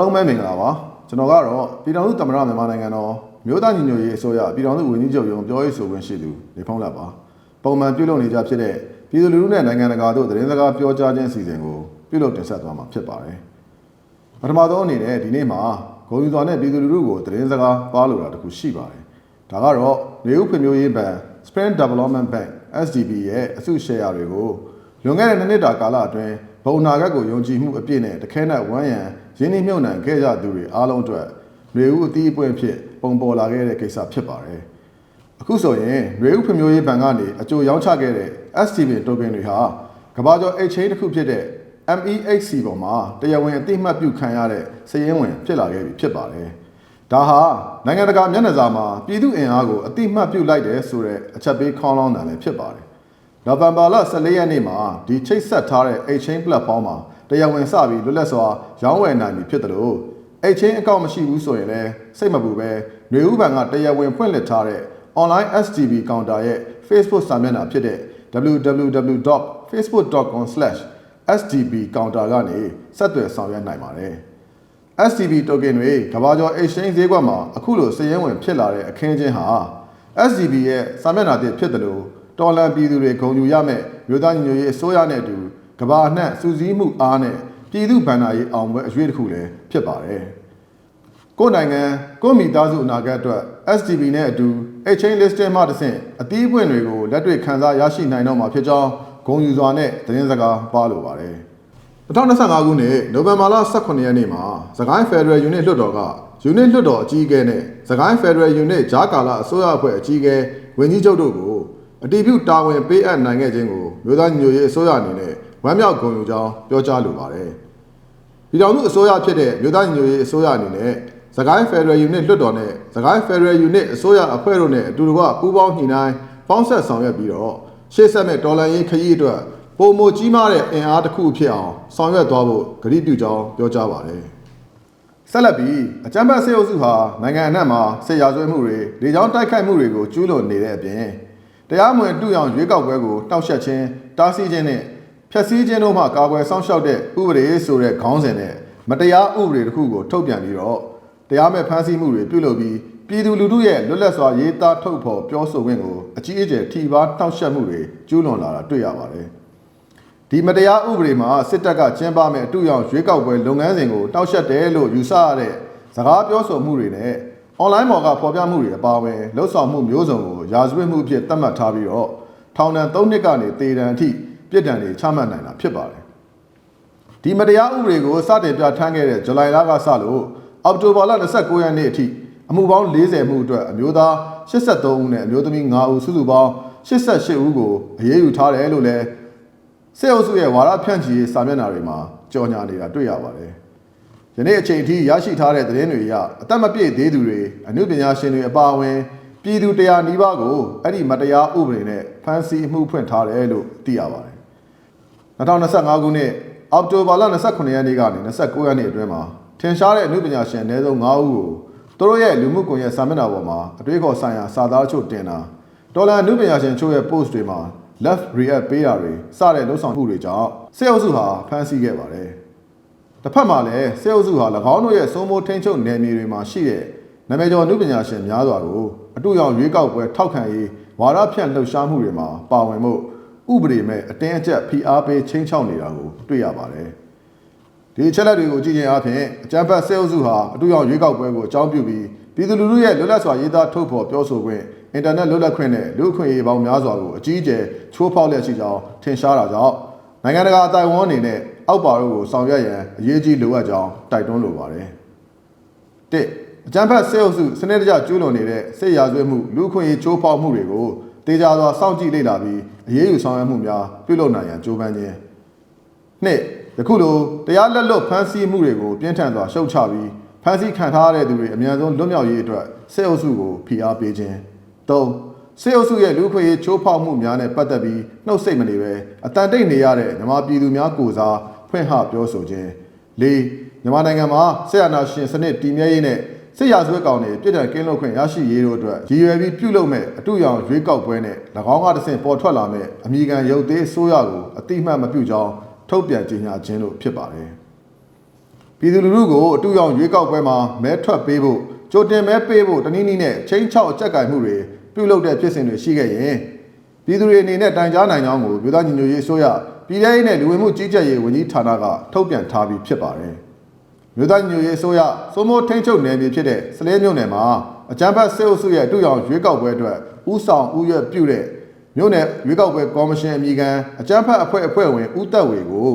အားလုံးပဲမင်္ဂလာပါကျွန်တော်ကတော့ပြည်ထောင်စုသမ္မတမြန်မာနိုင်ငံတော်မြို့သားညီညွတ်ရေးအစိုးရပြည်ထောင်စုဝန်ကြီးချုပ်ရုံးပြောရေးဆိုခွင့်ရှိသူနေဖုံးလက်ပါပုံမှန်ပြုလုပ်နေကြဖြစ်တဲ့ပြည်သူလူထုနဲ့နိုင်ငံတကာတို့သတင်းစကားပြောကြားခြင်းအစီအစဉ်ကိုပြုလုပ်တင်ဆက်သွားမှာဖြစ်ပါတယ်ပထမဆုံးအနေနဲ့ဒီနေ့မှာဂုံယူစွာနဲ့ပြည်သူလူထုကိုသတင်းစကားပါလို့တာတခုရှိပါတယ်ဒါကတော့နေဦးဖွံ့ဖြိုးရေးဘဏ် Spring Development Bank SDB ရဲ့အစုရှယ်ယာတွေကိုလွန်ခဲ့တဲ့နှစ်နှစ်တာကာလအတွင်း ဘုံနာဂတ်ကိုယုံကြည်မှုအပြည့်နဲ့တခဲနဲ့ဝမ်းရံရင်းနှီးမြှုပ်နှံခဲ့ကြသူတွေအားလုံးအတွက်နေဦးအသီးအပွင့်ဖြစ်ပုံပေါ်လာခဲ့တဲ့ကိစ္စဖြစ်ပါတယ်အခုဆိုရင်နေဦးဖွံ့ဖြိုးရေးဘဏ်ကနေအကျိုးရောင်းချခဲ့တဲ့ STB token တွေဟာကမ္ဘာကျော် exchange တစ်ခုဖြစ်တဲ့ MEHC ပေါ်မှာတရားဝင်အသိမှတ်ပြုခံရတဲ့စည်ရင်းဝင်ဖြစ်လာခဲ့ပြီဖြစ်ပါတယ်။ဒါဟာနိုင်ငံတကာမျက်နှာစာမှာပြည်သူအင်အားကိုအသိမှတ်ပြုလိုက်တယ်ဆိုတဲ့အချက်ပေးခေါင်းလောင်းတာလည်းဖြစ်ပါတယ်။ နိုဝင်ဘာလ14ရက်နေ့မှာဒီချိတ်ဆက်ထားတဲ့ exchange platform မှာတရားဝင်စပြီးလွတ်လပ်စွာရောင်းဝယ်နိုင်ပြီဖြစ်တယ်လို့ exchange အကောင့်မရှိဘူးဆိုရင်လည်းစိတ်မပူပဲຫນွေဥပံကတရားဝင်ဖွင့်လှစ်ထားတဲ့ online STB counter ရဲ့ Facebook စာမျက်နှာဖြစ်တဲ့ www.facebook.com/sdb counter ကနေဆက်သွယ်ဆောင်ရွက်နိုင်ပါတယ်။ STB token တွေကဘာကျော် exchange ဈေးကွက်မှာအခုလိုစည်ရင်းဝင်ဖြစ်လာတဲ့အခင်းချင်းဟာ STB ရဲ့စာမျက်နှာတစ်ဖြစ်တယ်လို့ တော်လန်ပြည်သူတွေဂုဏ်ယူရမယ့်မြို့သားညီညွတ်ရေးအစိုးရနဲ့အတူကဘာနှံ့စူးစီးမှုအားနဲ့ပြည်သူဗန္ဒာရေးအောင်ပွဲအရွေးတစ်ခုလည်းဖြစ်ပါတယ်။ကိုယ်နိုင်ငံကိုယ်မိသားစုအနာဂတ်အတွက် STB နဲ့အတူ exchange listing မှတစ်ဆင့်အသီးအပွင့်တွေကိုလက်တွေ့ခံစားရရှိနိုင်တော့မှာဖြစ်ကြောင်းဂုဏ်ယူစွာနဲ့သတင်းစကားပါလိုပါတယ်။2025ခုနှစ်နိုဝင်ဘာလ18ရက်နေ့မှာစကိုင်း Federal Unit လွှတ်တော်က Unit လွှတ်တော်အကြီးအကဲနဲ့စကိုင်း Federal Unit ဂျားကာလာအစိုးရအဖွဲ့အကြီးအကဲဝန်ကြီးချုပ်တို့ကို အတည်ပြုတာဝန်ပေးအပ်နိုင်ခဲ့ခြင်းကိုမြို့သားညွရေးအစိုးရအနေနဲ့ဝမ်းမြောက်ဂုဏ်ယူကြောင်းပြောကြားလိုပါတယ်။ပြည်ထောင်စုအစိုးရဖြစ်တဲ့မြို့သားညွရေးအစိုးရအနေနဲ့စကိုင်း Federal Unit လွှတ်တော်နဲ့စကိုင်း Federal Unit အစိုးရအဖွဲ့တို့နဲ့အတူတကွပူးပေါင်းညှိနှိုင်းပေါင်းဆက်ဆောင်ရွက်ပြီးတော့ရှေ့ဆက်မဲ့ဒေါ်လာရင်းခရီးအတွက်ပုံမကြီးမားတဲ့အင်အားတစ်ခုဖြစ်အောင်ဆောင်ရွက်သွားဖို့ကတိပြုကြောင်းပြောကြားပါတယ်။ဆက်လက်ပြီးအကြမ်းဖက်စစ်အုပ်စုဟာနိုင်ငံအနှံ့မှာစစ်ရာဇဝတ်မှုတွေလေကြောင်းတိုက်ခိုက်မှုတွေကိုကျူးလွန်နေတဲ့အပြင် တရားမဝင်တူအောင်ရွေးကောက်ပွဲကိုတောက်ရှက်ခြင်းတားဆီးခြင်းနဲ့ဖျက်ဆီးခြင်းတို့မှကာကွယ်ဆောင်ရှောက်တဲ့ဥပဒေဆိုတဲ့ခေါင်းစဉ်နဲ့မတရားဥပဒေတစ်ခုကိုထုတ်ပြန်ပြီးတော့တရားမဲ့ဖမ်းဆီးမှုတွေပြုလုပ်ပြီးပြည်သူလူထုရဲ့လွတ်လပ်စွာရေးသားထုတ်ဖော်ပြောဆိုခွင့်ကိုအကြီးအကျယ်ထိပါတောက်ရှက်မှုတွေကျူးလွန်လာတာတွေ့ရပါတယ်။ဒီမတရားဥပဒေမှာစစ်တပ်ကကျင်းပမဲ့အတူရောင်ရွေးကောက်ပွဲလုပ်ငန်းစဉ်ကိုတောက်ရှက်တယ်လို့ယူဆရတဲ့စကားပြောဆိုမှုတွေနဲ့ online ပေါ်ကဖော်ပြမှုတွေအပါအဝင်လှုပ်ဆောင်မှုမျိုးစုံကိုရာဇဝတ်မှုအဖြစ်သတ်မှတ်ထားပြီးတော့ထောင်ဒဏ်၃နှစ်ကနေတေဒဏ်အထိပြစ်ဒဏ်တွေချမှတ်နိုင်တာဖြစ်ပါတယ်။ဒီမတရားဥပဒေကိုစတင်ပြဋ္ဌာန်းခဲ့တဲ့ဇူလိုင်လကစလို့အောက်တိုဘာလ29ရက်နေ့အထိအမှုပေါင်း40မှုအတွက်အမျိုးသား83ဦးနဲ့အမျိုးသမီး9ဦးစုစုပေါင်း88ဦးကိုအရေးယူထားတယ်လို့လည်းစစ်အုပ်စုရဲ့ဝါဒဖြန့်ချီရေးစာမျက်နှာတွေမှာကြော်ညာနေတာတွေ့ရပါတယ်။ ယနေ့အချိန်ထိရရှိထားတဲ့သတင်းတွေအရအသက်မပြည့်သေးသူတွေအမှုပညာရှင်တွေအပါအဝင်ပြည်သူတရားနီးပါးကိုအဲ့ဒီမတရားဥပဒေနဲ့ဖမ်းဆီးမှုဖွင့်ထားတယ်လို့သိရပါတယ်။2025ခုနှစ်အောက်တိုဘာလ29ရက်နေ့ကနေ29ရက်နေ့အတွင်းမှာထင်ရှားတဲ့အမှုပညာရှင်အနည်းဆုံး9ဦးကိုသူတို့ရဲ့လူမှုကွန်ရက်စာမျက်နှာပေါ်မှာအတွေ့အခေါ်ဆိုင်ရာစာသားချို့တင်တာဒေါ်လာအမှုပညာရှင်ချို့ရဲ့ post တွေမှာ left react ပေးတာတွေစတဲ့လှုပ်ဆောင်မှုတွေကြောင့်စေအုပ်စုဟာဖမ်းဆီးခဲ့ပါတယ်။ တစ်ဖက်မှာလည်းစေအုပ်စုဟာ၎င်းတို့ရဲ့စိုးမိုးထိန်ချုပ်နယ်မြေတွေမှာရှိတဲ့နာမည်ကျော်အမှုပညာရှင်များစွာကိုအတူရောင်ရွေးကောက်ပွဲထောက်ခံရေးဝါဒဖြန့်လှုပ်ရှားမှုတွေမှာပါဝင်မှုဥပဒေမဲ့အတင်းအကျပ်ဖိအားပေးချင်းချောက်နေတာကိုတွေ့ရပါတယ်။ဒီအချက်လက်တွေကိုကြည့်ရင်အပြင်အကြံဖတ်စေအုပ်စုဟာအတူရောင်ရွေးကောက်ပွဲကိုအကြောင်းပြုပြီးပြည်သူလူထုရဲ့လွတ်လပ်စွာရေးသားထုတ်ဖော်ပြောဆိုခွင့်အင်တာနက်လွတ်လပ်ခွင့်နဲ့လူ့အခွင့်အရေးပေါင်းများစွာကိုအကြီးအကျယ်ချိုးဖောက်လျက်ရှိကြောင်းထင်ရှားတာကြောင့်နိုင်ငံတကာအတိုင်းအဝန်အနေနဲ့အောက်ပါတို့ကိုဆောင်ရွက်ရန်အရေးကြီးလိုအပ်ကြောင်းတိုက်တွန်းလိုပါတယ်။တစ်အကြံဖတ်စေအုပ်စုစနစ်တကျကျူးလွန်နေတဲ့စိတ်ရာဇဝတ်မှုလူ့အခွင့်အရေးချိုးဖောက်မှုတွေကိုတေချာစွာစောင့်ကြည့်လေ့လာပြီးအရေးယူဆောင်ရွက်မှုများပြုလုပ်နိုင်ရန်ကြိုးပမ်းခြင်းနှစ်ယခုလိုတရားလက်လွတ်ဖမ်းဆီးမှုတွေကိုပြင်းထန်စွာရှုတ်ချပြီးဖမ်းဆီးခံထားရတဲ့သူတွေအများဆုံးလွတ်မြောက်ရေးအတွက်စေအုပ်စုကိုဖိအားပေးခြင်း၃ စေအုပ်စုရဲ့လူ့ခွင့်ရေးချိုးဖောက်မှုများနဲ့ပတ်သက်ပြီးနှုတ်ဆက်မနေပဲအတန်တိတ်နေရတဲ့မြန်မာပြည်သူများကိုစားဖွင့်ဟပြောဆိုခြင်း၄မြန်မာနိုင်ငံမှာဆက်အာဏာရှင်စနစ်တည်မြဲရေးနဲ့စစ်ရာဇဝတ်ကောင်တွေပြည်ထောင်ကင်းလွတ်ခွင့်ရရှိရေးတို့အတွက်ရည်ရွယ်ပြီးပြုလုပ်မဲ့အတူရောင်ရွေးကောက်ပွဲနဲ့၎င်းကတဆင့်ပေါ်ထွက်လာမဲ့အမိခံရုပ်သေးအစိုးရကိုအတိမတ်မပြုကြောင်းထုတ်ပြန်ကြေညာခြင်းလို့ဖြစ်ပါတယ်။ဒပြည်သူလူထုကိုအတူရောင်ရွေးကောက်ပွဲမှာမဲထွက်ပေးဖို့ကြိုတင်မဲပေးဖို့တနည်းနည်းနဲ့ချင်းချောက်အကြက်ကင်မှုတွေ ပြုလုပ်တဲ့ဖြစ်စဉ်တွေရှိခဲ့ရင်ပြည်သူတွေအနေနဲ့တိုင်ကြားနိုင်ကြောင်းကိုပြည်သားညီညွတ်ရေးအစိုးရပြည်ထရေးနဲ့လူဝင်မှုကြီးကြပ်ရေးဝန်ကြီးဌာနကထုတ်ပြန်ထားပြီးဖြစ်ပါတယ်။မြို့သားညီညွတ်ရေးအစိုးရစိုးမိုးထိန်းချုပ်နယ်မြေဖြစ်တဲ့စလဲမြို့နယ်မှာအကြမ်းဖက်စစ်အုပ်စုရဲ့အတူရောင်ရွေးကောက်ပွဲအတွက်ဥဆောင်ဥရွက်ပြုတဲ့မြို့နယ်ရွေးကောက်ပွဲကော်မရှင်အမည်ခံအကြမ်းဖက်အဖွဲ့အဖွဲ့ဝင်ဦးသက်ဝေကို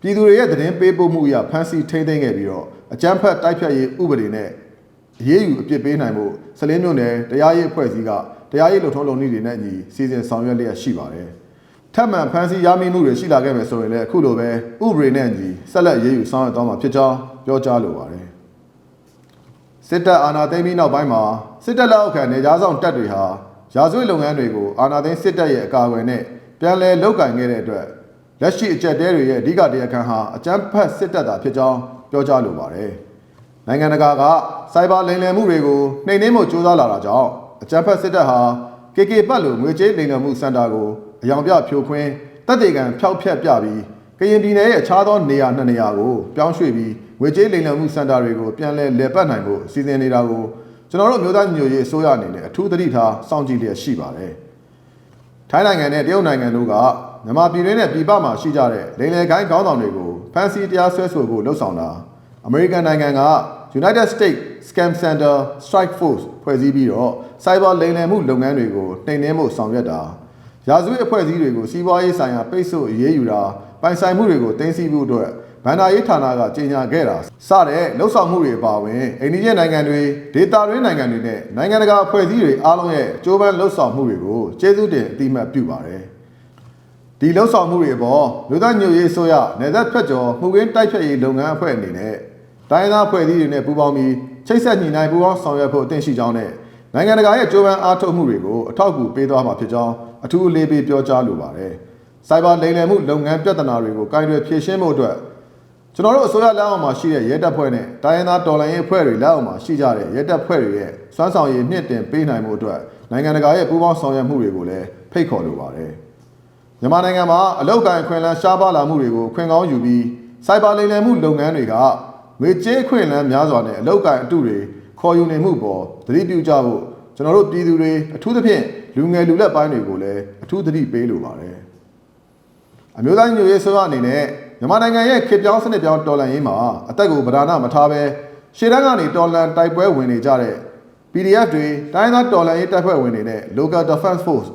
ပြည်သူတွေရဲ့သတင်းပေးပို့မှုအရဖမ်းဆီးထိန်းသိမ်းခဲ့ပြီးတော့အကြမ်းဖက်တိုက်ဖြတ်ရေးဥပဒေနဲ့ အရေးယူအပြစ်ပေးနိုင်ဖို့စလင်းမြို့နယ်တရားရေးအဖွဲ့အစည်းကတရားရေးလုံထုံးလုံနည်းတွေနဲ့အညီစီစဉ်ဆောင်ရွက်လျက်ရှိပါတယ်။ထပ်မံဖမ်းဆီးရမိမှုတွေရှိလာခဲ့မယ်ဆိုရင်လည်းအခုလိုပဲဥပဒေနဲ့အညီဆက်လက်အရေးယူဆောင်ရွက်သွားမှာဖြစ်ကြောင်းပြောကြားလိုပါတယ်။စစ်တပ်အာဏာသိမ်းပြီးနောက်ပိုင်းမှာစစ်တပ်လက်အောက်ခံနေကြားဆောင်တပ်တွေဟာရာဇဝတ်လုပ်ငန်းတွေကိုအာဏာသိမ်းစစ်တပ်ရဲ့အကာအကွယ်နဲ့ပြန်လည်လုပ်ကင်ခဲ့တဲ့အတွက်လက်ရှိအကြက်တဲတွေရဲ့အဓိကတရားခံဟာအကြမ်းဖက်စစ်တပ်တာဖြစ်ကြောင်းပြောကြားလိုပါတယ်။ နိုင်ငံတကာကစိုက်ဘာလိမ်လည်မှုတွေကိုနှိမ်နင်းမှုကြိုးစားလာတာကြောင့်အကြမ်းဖက်စစ်တပ်ဟာ KK ပတ်လိုငွေကြေးလိမ်လည်မှုစင်တာကိုအယောင်ပြဖြိုခွင်းတပ်တေကန်ဖျောက်ဖျက်ပြပြီးကရင်ပြည်နယ်ရဲ့အခြားသောနေရာနှစ်နေရာကိုပြောင်းရွှေ့ပြီးငွေကြေးလိမ်လည်မှုစင်တာတွေကိုပြန်လည်လည်ပတ်နိုင်ဖို့စီစဉ်နေတာကိုကျွန်တော်တို့မျိုးသားညီညွတ်ရေးအစိုးရအနေနဲ့အထူးသတိထားစောင့်ကြည့်လျက်ရှိပါတယ်။ထိုင်းနိုင်ငံနဲ့တရုတ်နိုင်ငံတို့ကမြန်မာပြည်တွင်းနဲ့ပြည်ပမှာရှိကြတဲ့လိမ်လည်ကိုင်းခေါင်းဆောင်တွေကိုဖမ်းဆီးတရားစွဲဆိုဖို့လှုံ့ဆော်တာ အမေရိကန်နိုင်ငံက United States Scam Center Strike Force ဖွဲ့စည်းပြီးတော့ Cyber လိမ်လည်မှုလုပ်ငန်းတွေကိုနှိမ်နင်းမှုဆောင်ရွက်တာရာဇဝတ်အဖွဲ့အစည်းတွေကိုစီးပွားရေးဆိုင်ရာပိတ်ဆို့အရေးယူတာပိုင်ဆိုင်မှုတွေကိုတင်စီဖို့အတွက်ဗန္ဒာရေးဌာနကကြေညာခဲ့တာစတဲ့လှုပ်ဆောင်မှုတွေပါဝင်အိန္ဒိယနိုင်ငံတွေဒေတာတွင်းနိုင်ငံတွေနဲ့နိုင်ငံတကာအဖွဲ့အစည်းတွေအားလုံးရဲ့ကြိုးပမ်းလှုပ်ဆောင်မှုတွေကိုကျေးဇူးတင်အတိအမှတ်ပြုပါတယ်ဒီလှုပ်ဆောင်မှုတွေအပေါ်မြို့သားညွတ်ရေးအစိုးရနေသက်ဖက်ကျော်မှုကင်းတိုက်ဖြတ်ရေးလုပ်ငန်းအဖွဲ့အနေနဲ့ တိုင်းသားအဖွဲ့အစည်းတွေနဲ့ပူးပေါင်းပြီးချိတ်ဆက်ညီနိုင်ပူးပေါင်းဆောင်ရွက်ဖို့အသင့်ရှိကြောင်းနဲ့နိုင်ငံတကာရဲ့ကြိုးပမ်းအားထုတ်မှုတွေကိုအထောက်အကူပေးသွားမှာဖြစ်ကြောင်းအထူးအလေးပေးပြောကြားလိုပါတယ်။စိုက်ဘာလိမ်လည်မှုလုပ်ငန်းပြဿနာတွေကိုကင်တွယ်ဖြေရှင်းဖို့အတွက်ကျွန်တော်တို့အစိုးရလက်အောက်မှာရှိတဲ့ရဲတပ်ဖွဲ့နဲ့တိုင်းရင်းသားတော်လှန်ရေးအဖွဲ့တွေလက်အောက်မှာရှိကြတဲ့ရဲတပ်ဖွဲ့တွေရဲ့စွမ်းဆောင်ရည်မြင့်တင်ပေးနိုင်မှုအတွက်နိုင်ငံတကာရဲ့ပူးပေါင်းဆောင်ရွက်မှုတွေကိုလည်းဖိတ်ခေါ်လိုပါတယ်။မြန်မာနိုင်ငံမှာအလောက်ကန်ခွင့်လန်းရှားပါလာမှုတွေကိုခွင့်ကောင်းယူပြီးစိုက်ဘာလိမ်လည်မှုလုပ်ငန်းတွေက ငွေကြေးခွင့်လန်းများစွာနဲ့အလောက်ကန်အတုတွေခေါ်ယူနေမှုပေါ်သတိပြုကြဖို့ကျွန်တော်တို့ပြည်သူတွေအထူးသဖြင့်လူငယ်လူလက်ပိုင်းတွေကိုလည်းအထူးသတိပေးလိုပါတယ်အမျိုးသားညွေရေးဆိုရအနေနဲ့မြန်မာနိုင်ငံရဲ့ခေတ်ပြောင်းစနစ်ပြောင်းတော်လှန်ရေးမှာအသက်ကိုဗဒါနမထားဘဲရှေ့တန်းကနေတော်လှန်တိုက်ပွဲဝင်နေကြတဲ့ PDF တွေတိုင်းသားတော်လှန်ရေးတပ်ဖွဲ့ဝင်တွေနဲ့ Local Defense Force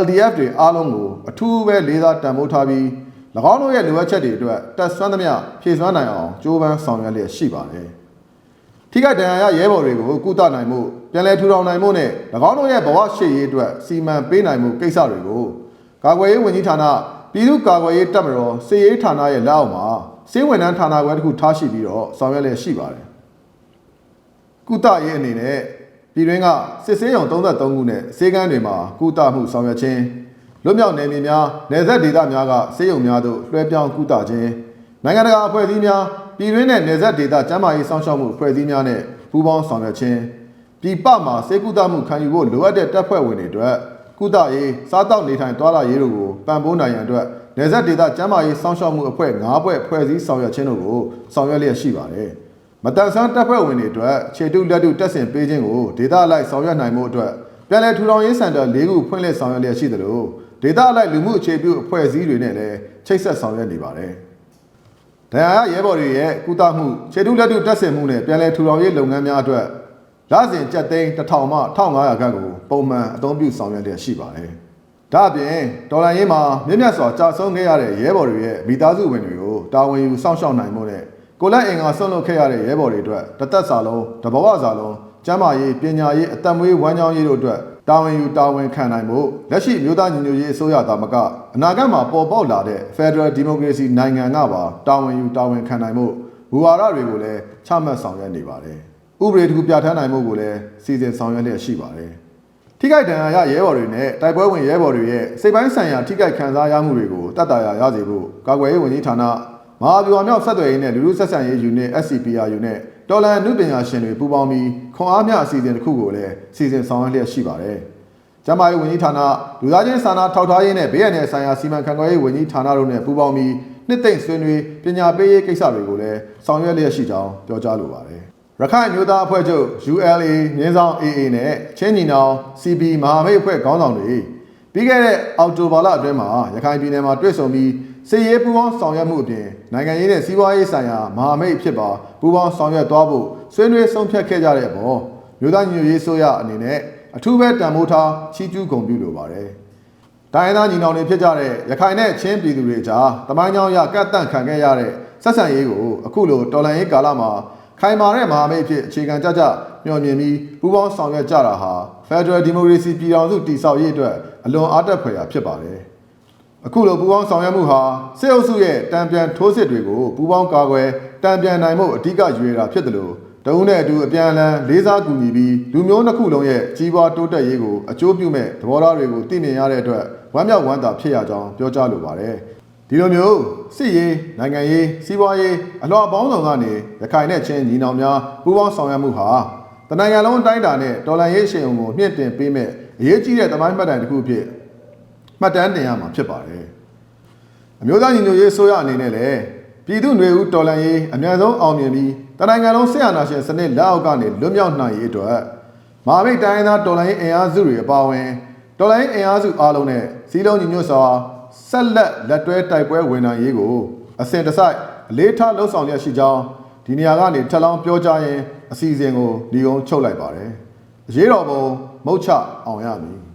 LDF တွေအားလုံးကိုအထူးပဲလေးစားတန်ဖိုးထားပြီး၎ င်းတို့ရဲ့လိုအပ်ချက်တွေအတွက်တက်ဆွမ်းသမျှဖြည့်စွမ်းနိုင်အောင်ကြိုးပမ်းဆောင်ရွက်လျက်ရှိပါတယ်။ထိခိုက်ဒဏ်ရာရရဲဘော်တွေကိုကုသနိုင်မှုပြန်လည်ထူထောင်နိုင်မှုနဲ့၎င်းတို့ရဲ့ဘဝရှေ့ရေးအတွက်စီမံပေးနိုင်မှုကိစ္စတွေကိုကာကွယ်ရေးဝန်ကြီးဌာနပြည်သူ့ကာကွယ်ရေးတပ်မတော်စစ်ရေးဌာနရဲ့လက်အောက်မှာစေဝန်ထမ်းဌာနခွဲတစ်ခုထားရှိပြီးတော့ဆောင်ရွက်လျက်ရှိပါတယ်။ကုသရေးအနေနဲ့ပြည်တွင်းကစစ်ဆေးရုံ33ခုနဲ့စေကန်းတွေမှာကုသမှုဆောင်ရွက်ခြင်း လွတ်မြောက်နယ်မြေများနယ်စပ်ဒေသများကစေယုံများသို့လွှဲပြောင်းကုသခြင်းနိုင်ငံတကာအဖွဲ့အစည်းများပြည်တွင်းနဲ့နယ်စပ်ဒေသကျန်းမာရေးစောင့်ရှောက်မှုအဖွဲ့အစည်းများနဲ့ပူးပေါင်းဆောင်ရွက်ခြင်းပြည်ပမှာစေကုသမှုခံယူဖို့လိုအပ်တဲ့တပ်ဖွဲ့ဝင်တွေအတွက်ကုသရေးစားတောက်နေထိုင်သွားလာရေးတို့ကိုပံ့ပိုးနိုင်ရန်အတွက်နယ်စပ်ဒေသကျန်းမာရေးစောင့်ရှောက်မှုအဖွဲ့၅ဖွဲ့ဖွဲ့စည်းဆောင်ရွက်ခြင်းတို့ကိုဆောင်ရွက်လျက်ရှိပါတယ်။မတန်ဆန်းတပ်ဖွဲ့ဝင်တွေအတွက်ခြေတုလက်တုတက်ဆင်ပေးခြင်းကိုဒေသအလိုက်ဆောင်ရွက်နိုင်မှုအတွက်ပြည်내ထူထောင်ရေးစင်တာ၄ခုဖွင့်လှစ်ဆောင်ရွက်လျက်ရှိသလို ဒေသအလိုက်လူမှုအခြေပြုအဖွဲ့အစည်းတွေနဲ့လည်းချိတ်ဆက်ဆောင်ရွက်နေပါတယ်။ဒဏ်ရာရရဲဘော်တွေရဲ့ကုသမှုခြေတုလက်တုတက်ဆင်မှုနဲ့ပြည်내ထူထောင်ရေးလုပ်ငန်းများအတွက်လစဉ်ကြက်သိန်း1000မှ1500ခန့်ကိုပုံမှန်အသုံးပြုဆောင်ရွက်လျက်ရှိပါတယ်။ဒါ့အပြင်ဒေါ်လာရင်းမှာမြင့်မြတ်စွာကြာဆုံးခဲ့ရတဲ့ရဲဘော်တွေရဲ့မိသားစုဝင်တွေကိုတာဝန်ယူစောင့်ရှောက်နိုင်မှုနဲ့ကိုလက်အင်္ဂါဆွန့်လွတ်ခဲ့ရတဲ့ရဲဘော်တွေအတွက်တသက်စာလုံးတဘဝစာလုံးကျမ်းမာရေးပညာရေးအသက်မွေးဝမ်းကြောင်းရေးတို့အတွက် တာဝန်ယူတာဝန်ခံနိုင်မှုလက်ရှိမျိုးသားညီညွတ်ရေးအစိုးရသားမကအနာဂတ်မှာပေါ်ပေါက်လာတဲ့ Federal Democracy နိုင်ငံကပါတာဝန်ယူတာဝန်ခံနိုင်မှုမူဝါဒတွေကိုလည်းချမှတ်ဆောင်ရွက်နေပါတယ်။ဥပဒေတစ်ခုပြဋ္ဌာန်းနိုင်မှုကိုလည်းစီစဉ်ဆောင်ရွက်လျက်ရှိပါတယ်။ထိခိုက်ဒဏ်ရာရရဲဘော်တွေနဲ့တိုက်ပွဲဝင်ရဲဘော်တွေရဲ့စိတ်ပိုင်းဆိုင်ရာထိခိုက်ခံစားရမှုတွေကိုတတ်တာရရစေဖို့ကာကွယ်ရေးဝန်ကြီးဌာနမဟာဗျူဟာမြောက်ဆက်သွယ်ရေးနဲ့လူလူဆက်ဆံရေးယူနစ် SCPRU နဲ့ တော်လန်အမှုပညာရှင်တွေပူးပေါင်းပြီးခွန်အားမြအစီအစဉ်တစ်ခုကိုလည်းစီစဉ်ဆောင်ရွက်လျက်ရှိပါတယ်။ကျန်းမာရေးဝန်ကြီးဌာနလူသားချင်းစာနာထောက်ထားရေးနဲ့ဘေးရန်နယ်ဆိုင်ရာစီမံခန့်ခွဲရေးဝန်ကြီးဌာနတို့နဲ့ပူးပေါင်းပြီးနှစ်သိမ့်ဆွေးနွေးပညာပေးရေးကိစ္စတွေကိုလည်းဆောင်ရွက်လျက်ရှိကြောင်းပြောကြားလိုပါတယ်ရခိုင်မျိုးသားအဖွဲ့ချုပ် ULA ငင်းဆောင် AA နဲ့ချင်းညီနောင် CB မဟာမိတ်အဖွဲ့ခေါင်းဆောင်တွေပြီးခဲ့တဲ့အောက်တိုဘာလအတွင်းမှာရခိုင်ပြည်နယ်မှာတွေ့ဆုံပြီး စစ်ရေးပူးပေါင်းဆောင်ရွက်မှုအပြင်နိုင်ငံရေးနဲ့စီးပွားရေးဆိုင်ရာမဟာမိတ်ဖြစ်ပါပူးပေါင်းဆောင်ရွက်သွားဖို့ဆွေးနွေးဆုံးဖြတ်ခဲ့ကြတဲ့အပေါ်မြို့သားညွရေးဆိုရအနေနဲ့အထူးပဲတန်ဖိုးထားချီးကျူးဂုဏ်ပြုလိုပါတယ်။တိုင်းရင်းသားညီနောင်တွေဖြစ်ကြတဲ့ရခိုင်နဲ့ချင်းပြည်သူတွေကြားတမိုင်းကြောင်းရကတ်တန့်ခံခဲ့ရတဲ့ဆက်ဆံရေးကိုအခုလိုတော်လှန်ရေးကာလမှာခိုင်မာတဲ့မဟာမိတ်အဖြစ်အခြေခံကြကြမျှော်မြင်ပြီးပူးပေါင်းဆောင်ရွက်ကြတာဟာ Federal Democracy ပြည်ထောင်စုတည်ဆောက်ရေးအတွက်အလွန်အားတက်ဖွယ်ရာဖြစ်ပါတယ်။ အခုလိုပူးပေါင်းဆောင်ရွက်မှုဟာစစ်အုပ်စုရဲ့တံပြန်ထိုးစစ်တွေကိုပူးပေါင်းကာကွယ်တံပြန်နိုင်မှုအဓိကရွေတာဖြစ်တယ်လို့တအုပ်နဲ့အတူအပြန်အလှန်လေးစားကူညီပြီးလူမျိုးနှစ်ခုလုံးရဲ့ကြီးပွားတိုးတက်ရေးကိုအကျိုးပြုမဲ့သဘောထားတွေကိုသိမြင်ရတဲ့အတွက်ဝမ်းမြောက်ဝမ်းသာဖြစ်ရကြောင်းပြောကြားလိုပါတယ်ဒီလိုမျိုးစစ်ရေးနိုင်ငံရေးစီးပွားရေးအလှော်ပေါင်းစုံကနေရခိုင်နဲ့ချင်းညီနောင်များပူးပေါင်းဆောင်ရွက်မှုဟာတနိုင်ငံလုံးအတိုင်းအတာနဲ့တော်လှန်ရေးအရှိန်အုံကိုမြင့်တင်ပေးမဲ့အရေးကြီးတဲ့သမိုင်းမှတ်တိုင်တစ်ခုအဖြစ် မှတ်တမ်းတင်ရမှာဖြစ်ပါတယ်။အမျိုးသားညီညွတ်ရေးအစိုးရအနေနဲ့လည်းပြည်သူ့ຫນွေဦးတော်လှန်ရေးအများဆုံးအောင်မြင်ပြီးတနိုင်ငံလုံးဆက်အာဏာရှင်စနစ်လက်အောက်ကနေလွတ်မြောက်နိုင်ရေးအတွက်မဟာမိတ်တိုင်းရင်းသားတော်လှန်ရေးအင်အားစုတွေအပါအဝင်တော်လှန်ရေးအင်အားစုအားလုံးနဲ့စီးလုံးညီညွတ်စွာဆက်လက်လက်တွဲတိုက်ပွဲဝင်နိုင်ရေးကိုအစဉ်တစိုက်အလေးထားလှုံ့ဆော်လျက်ရှိကြောင်းဒီနေရာကနေထပ်လောင်းပြောကြားရင်းအစီအစဉ်ကိုဒီကုန်းချုပ်လိုက်ပါတယ်။အရေးတော်ပုံမုတ်ချအောင်ရမည်